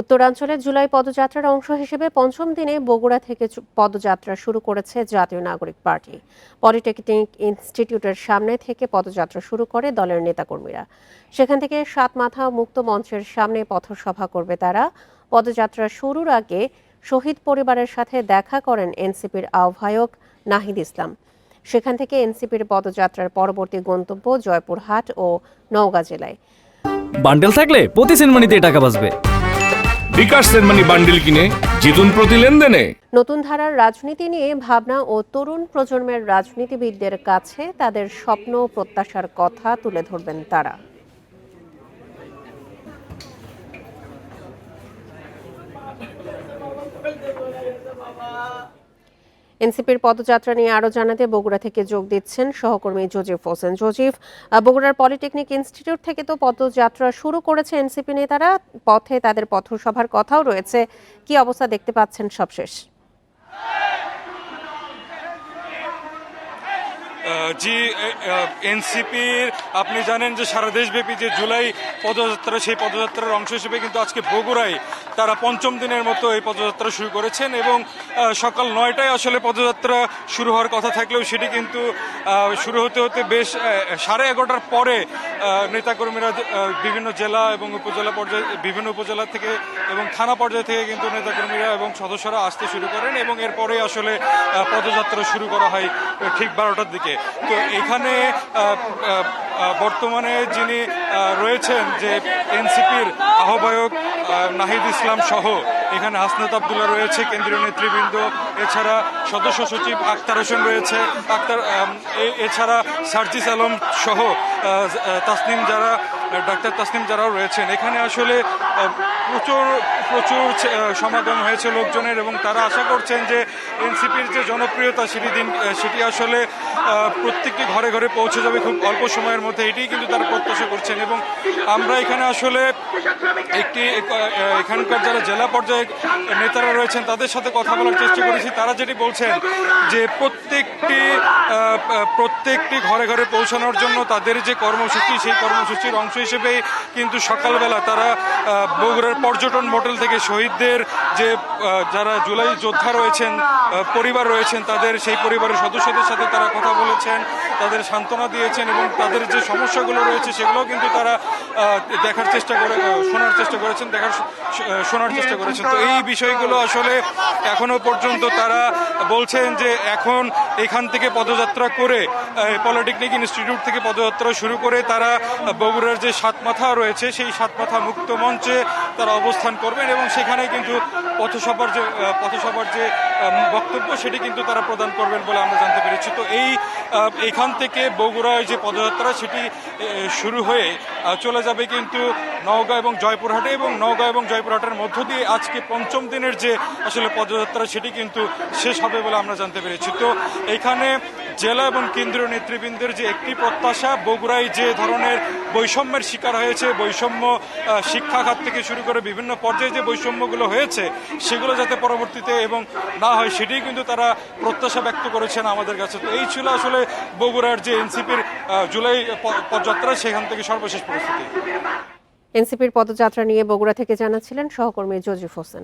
উত্তরাঞ্চলের জুলাই পদযাত্রার অংশ হিসেবে পঞ্চম দিনে বগুড়া থেকে পদযাত্রা শুরু করেছে জাতীয় নাগরিক পার্টি। পলিটেকনিক ইনস্টিটিউটের সামনে থেকে পদযাত্রা শুরু করে দলের নেতাকর্মীরা। সেখান থেকে সাত মাথা মুক্ত মঞ্চের সামনে পথসভা করবে তারা। পদযাত্রা শুরুর আগে শহীদ পরিবারের সাথে দেখা করেন এনসিপির আহ্বায়ক নাহিদ ইসলাম। সেখান থেকে এনসিপির পদযাত্রার পরবর্তী গন্তব্য জয়পুরহাট ও নওগাঁ জেলায়। বান্ডেল থাকলে প্রতি সেনমানিতে টাকা বাঁচবে। বিকাশ সেনমানি বান্ডিল কিনে জিতুন প্রতি লেনদেনে। নতুন ধারার রাজনীতি নিয়ে ভাবনা ও তরুণ প্রজন্মের রাজনীতিবিদদের কাছে তাদের স্বপ্ন প্রত্যাশার কথা তুলে ধরবেন তারা। এনসিপির পদযাত্রা নিয়ে আরও জানাতে বগুড়া থেকে যোগ দিচ্ছেন সহকর্মী জোজিফ হোসেন। জোজিফ বগুড়ার পলিটেকনিক ইনস্টিটিউট থেকে তো পদযাত্রা শুরু করেছে এনসিপি নেতারা, পথে তাদের পথসভার কথাও রয়েছে। কি অবস্থা দেখতে পাচ্ছেন সবশেষ? জি এনসিপির, আপনি জানেন যে সারা দেশব্যাপী যে জুলাই পদযাত্রা, সেই পদযাত্রার অংশ হিসেবে কিন্তু আজকে বগুড়ায় তারা পঞ্চম দিনের মতো এই পদযাত্রা শুরু করেছেন এবং সকাল নয়টায় আসলে পদযাত্রা শুরু হওয়ার কথা থাকলেও সেটি কিন্তু শুরু হতে হতে বেশ সাড়ে এগারোটার পরে নেতাকর্মীরা বিভিন্ন জেলা এবং উপজেলা পর্যায়ে, বিভিন্ন উপজেলা থেকে এবং থানা পর্যায় থেকে কিন্তু নেতাকর্মীরা এবং সদস্যরা আসতে শুরু করেন এবং এরপরে আসলে পদযাত্রা শুরু করা হয় ঠিক বারোটার দিকে। তো এখানে বর্তমানে যিনি রয়েছেন যে এনসিপির আহ্বায়ক নাহিদ ইসলাম সহ, এখানে হাসনাত আবদুল্লাহ রয়েছে, কেন্দ্রীয় নেতৃবৃন্দ, এছাড়া সদস্য সচিব আক্তার হোসেন রয়েছে, আক্তার এছাড়া সার্জিস আলম সহ তাসনিম যারা ডাক্তার তাসনিম যারাও রয়েছেন, এখানে আসলে প্রচুর প্রচুর সমাগম হয়েছে লোকজনের এবং তারা আশা করছেন যে এনসিপির যে জনপ্রিয়তা সেটি দিন সেটি আসলে প্রত্যেকটি ঘরে ঘরে পৌঁছে যাবে খুব অল্প সময়ের মধ্যে, এটিই কিন্তু তারা প্রত্যাশা করছেন এবং আমরা এখানে আসলে একটি এখানকার যারা জেলা পর্যায়ে নেতারা রয়েছেন, তাদের সাথে কথা বলার চেষ্টা করেছি। তারা যেটি বলছেন যে প্রত্যেকটি প্রত্যেকটি ঘরে ঘরে পৌঁছানোর জন্য তাদের যে কর্মসূচি, সেই কর্মসূচির অংশ হিসেবে কিন্তু সকালবেলা তারা বগুড়ার পর্যটন মোটেল থেকে শহীদদের যে যারা জুলাই যোদ্ধা রয়েছেন পরিবার রয়েছেন, তাদের সেই পরিবারের সদস্যদের সাথে তারা কথা বলেছেন, তাদের সান্ত্বনা দিয়েছেন এবং তাদের যে সমস্যাগুলো রয়েছে সেগুলো কিন্তু তারা দেখার চেষ্টা করে শোনার চেষ্টা করেছেন, দেখার শোনার চেষ্টা করেছেন। তো এই বিষয়গুলো আসলে এখনও পর্যন্ত তারা বলছেন যে এখন এখান থেকে পদযাত্রা করে পলিটেকনিক ইনস্টিটিউট থেকে পদযাত্রা শুরু করে তারা বগুড়ার সাত মাথা রয়েছে, সেই সাত মাথা মুক্ত মঞ্চে তারা অবস্থান করবেন এবং সেখানে কিন্তু পথসভার যে পথসভার যে বক্তব্য সেটি কিন্তু তারা প্রদান করবেন বলে আমরা জানতে পেরেছি। তো এই এখান থেকে বগুড়ায় যে পদযাত্রা সেটি শুরু হয়ে চলে যাবে কিন্তু নওগাঁ এবং জয়পুরহাটে এবং নওগাঁ এবং জয়পুরহাটের মধ্য দিয়ে আজকে পঞ্চম দিনের যে আসলে পদযাত্রা সেটি কিন্তু শেষ হবে বলে আমরা জানতে পেরেছি। তো এখানে জেলা এবং কেন্দ্রীয় নেতৃবৃন্দের যে একটি প্রত্যাশা বগুড়ায় যে ধরনের বৈষম্যের শিকার হয়েছে বৈষম্য আহ, শিক্ষা খাত থেকে শুরু করে বিভিন্ন পর্যায়ে যে বৈষম্যগুলো হয়েছে সেগুলো যাতে পরবর্তীতে এবং না হয় সেটাই কিন্তু তারা প্রত্যাশা ব্যক্ত করেছেন আমাদের কাছে। তো এই ছিল আসলে বগুড়ার যে এনসিপির জুলাই পদযাত্রা সেখান থেকে সর্বশেষ পরিস্থিতি। এনসিপির পদযাত্রা নিয়ে বগুড়া থেকে জানাচ্ছিলেন সহকর্মী জজিফ হোসেন।